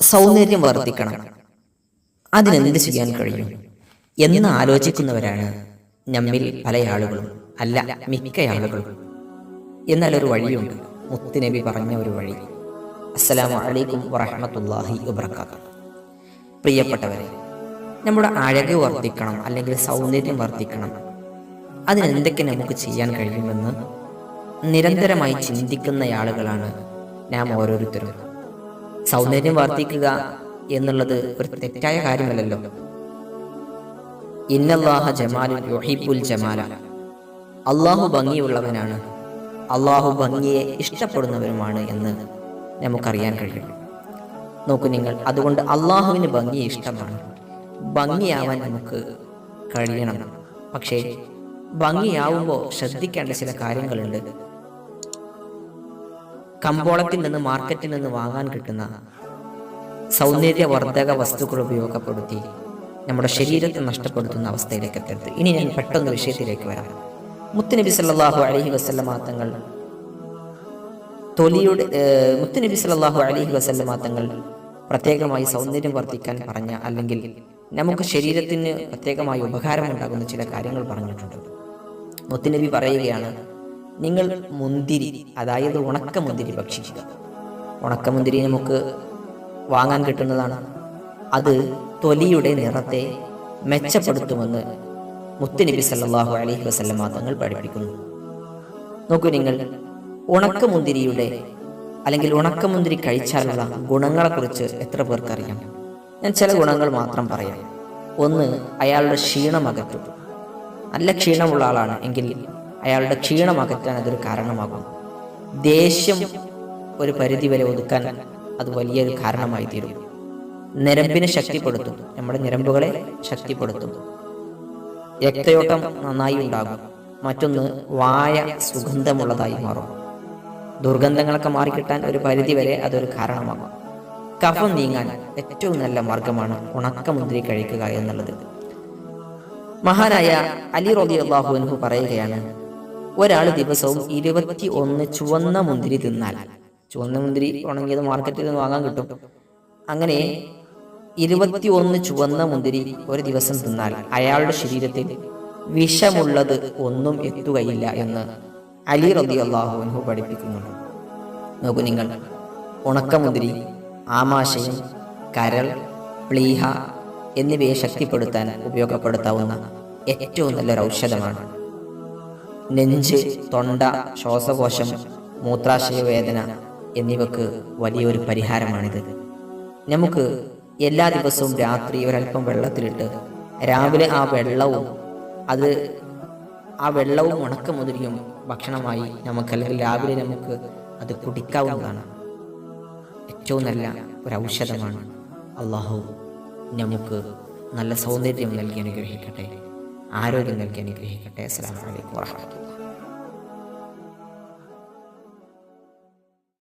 സൗന്ദര്യം വർദ്ധിക്കണം. അതിനെന്ത് ചെയ്യാൻ കഴിയും? എന്ന് ആലോചിക്കുന്നവരാണ് നമ്മിൽ പല ആളുകളും. അല്ല മിക്ക ആളുകളും. എന്നാൽ ഒരു വഴിയുണ്ട്. മുത്തുനബി പറഞ്ഞ ഒരു വഴി. അസ്സലാമു അലൈക്കും വറഹമത്തല്ലാഹി വബർക്കാത്തു പ്രിയപ്പെട്ടവരെ നമ്മുടെ അഴക് വർദ്ധിക്കണം അല്ലെങ്കിൽ സൗന്ദര്യം വർദ്ധിക്കണം. അതിനെന്തൊക്കെ നമുക്ക് ചെയ്യാൻ കഴിയുമെന്ന് നിരന്തരമായി ചിന്തിക്കുന്ന ആളുകളാണ് നാം ഓരോരുത്തരും. സൗന്ദര്യം വർദ്ധിക്കുക എന്നുള്ളത് ഒരു തെറ്റായ കാര്യമല്ലല്ലോ. ഇന്നല്ലാഹ ജമാലു യുഹിബുൽ ജമാല. അള്ളാഹു ഭംഗിയുള്ളവനാണ്. അള്ളാഹു ഭംഗിയെ ഇഷ്ടപ്പെടുന്നവനുമാണ് എന്ന് നമുക്കറിയാൻ കഴിയും. നോക്കൂ നിങ്ങൾ അതുകൊണ്ട് അള്ളാഹുവിന് ഭംഗി ഇഷ്ടമാണ്. ഭംഗിയാവാൻ നമുക്ക് കഴിയണം. പക്ഷേ ഭംഗിയാവുമ്പോൾ ശ്രദ്ധിക്കേണ്ട ചില കാര്യങ്ങളുണ്ട്. കമ്പോളത്തിൽ നിന്ന് മാർക്കറ്റിൽ നിന്ന് വാങ്ങാൻ കിട്ടുന്ന സൗന്ദര്യവർദ്ധക വസ്തുക്കൾ ഉപയോഗപ്പെടുത്തി നമ്മുടെ ശരീരത്തെ നഷ്ടപ്പെടുത്തുന്ന അവസ്ഥയിലേക്ക് എത്തരുത്. ഇനി ഞാൻ പെട്ടെന്ന് വിഷയത്തിലേക്ക് വരാം. മുത്തുനബി സല്ലാഹു അലഹി വസല്ലമ തങ്ങൾ തൊലിയുടെ മുത്തുനബി സല്ലാഹു അലഹി വസല്ലമ തങ്ങൾ പ്രത്യേകമായി സൗന്ദര്യം വർദ്ധിക്കാൻ പറഞ്ഞ അല്ലെങ്കിൽ നമുക്ക് ശരീരത്തിന് പ്രത്യേകമായി ഉപകാരമുണ്ടാകുന്ന ചില കാര്യങ്ങൾ പറഞ്ഞിട്ടുണ്ട്. മുത്തുനബി പറയുകയാണ് നിങ്ങൾ മുന്തിരി അതായത് ഉണക്ക മുന്തിരി ഭക്ഷിക്കുക. ഉണക്ക മുന്തിരി നമുക്ക് വാങ്ങാൻ കിട്ടുന്നതാണ്. അത് തൊലിയുടെ നിറത്തെ മെച്ചപ്പെടുത്തുമെന്ന് മുത്തുനബി സല്ലാഹു അലൈഹി വസല്ലമ തങ്ങൾ പഠിപ്പിക്കുന്നു. നോക്കൂ നിങ്ങൾ ഉണക്ക ഉണക്കമുന്തിരിയുടെ അല്ലെങ്കിൽ ഉണക്ക ഉണക്കമുന്തിരി കഴിച്ചാലുള്ള ഗുണങ്ങളെക്കുറിച്ച് എത്ര പേർക്കറിയാം? ഞാൻ ചില ഗുണങ്ങൾ മാത്രം പറയാം. ഒന്ന് അയാളുടെ ക്ഷീണം അകറ്റും. നല്ല ക്ഷീണമുള്ള ആളാണ് എങ്കിൽ അയാളുടെ ക്ഷീണം അകറ്റാൻ അതൊരു കാരണമാകും. ദേഷ്യം ഒരു പരിധിവരെ ഒതുക്കാൻ അത് വലിയൊരു കാരണമായി തീരും. നിരമ്പിനെ ശക്തിപ്പെടുത്തും. നമ്മുടെ നിരമ്പുകളെ ശക്തിപ്പെടുത്തും. രക്തയോട്ടം നന്നായി ഉണ്ടാകും. മറ്റൊന്ന് വായ സുഗന്ധമുള്ളതായി മാറും. ദുർഗന്ധങ്ങളൊക്കെ മാറിക്കിട്ടാൻ ഒരു പരിധി വരെ അതൊരു കാരണമാകും. കഫം നീങ്ങാൻ ഏറ്റവും നല്ല മാർഗമാണ് ഉണക്കമുന്തിരി കഴിക്കുക എന്നുള്ളത്. മഹാനായ അലി റബി എന്ന് പറയുകയാണ് ഒരാൾ ദിവസവും ഇരുപത്തി ഒന്ന് ചുവന്ന മുന്തിരി തിന്നാൽ. ചുവന്ന മുന്തിരി ഉണങ്ങിയത് മാർക്കറ്റിൽ നിന്ന് വാങ്ങാൻ കിട്ടും. അങ്ങനെ ഇരുപത്തി ഒന്ന് ചുവന്ന മുന്തിരി ഒരു ദിവസം തിന്നാൽ അയാളുടെ ശരീരത്തിൽ വിഷമുള്ളത് ഒന്നും എത്തുകയില്ല എന്ന് അലി റബി അള്ളാഹുവിൻഹു പഠിപ്പിക്കുന്നുണ്ട്. നോക്കൂ നിങ്ങൾ ഉണക്കമുന്തിരി ആമാശയം കരൾ പ്ലീഹ എന്നിവയെ ശക്തിപ്പെടുത്താൻ ഉപയോഗപ്പെടുത്താവുന്ന ഏറ്റവും നല്ലൊരു ഔഷധമാണ്. നെഞ്ച് തൊണ്ട ശ്വാസകോശം മൂത്രാശയ വേദന എന്നിവക്ക് വലിയൊരു പരിഹാരമാണിത്. നമുക്ക് എല്ലാ ദിവസവും രാത്രി ഒരല്പം വെള്ളത്തിലിട്ട് രാവിലെ ആ വെള്ളവും അത് ആ വെള്ളവും ഉണക്കമുതിരിയും ഭക്ഷണമായി നമുക്ക് അല്ലെങ്കിൽ രാവിലെ നമുക്ക് അത് കുടിക്കാവുന്നതാണ്. ഏറ്റവും നല്ല ഒരു ഔഷധമാണ്. അള്ളാഹു നമുക്ക് നല്ല സൗന്ദര്യം നൽകി അനുഗ്രഹിക്കട്ടെ. ആരോഗ്യം നൽകി അനുഗ്രഹിക്കട്ടെ. അസ്സാം വലൈക്കും വാഹമത്തുള്ള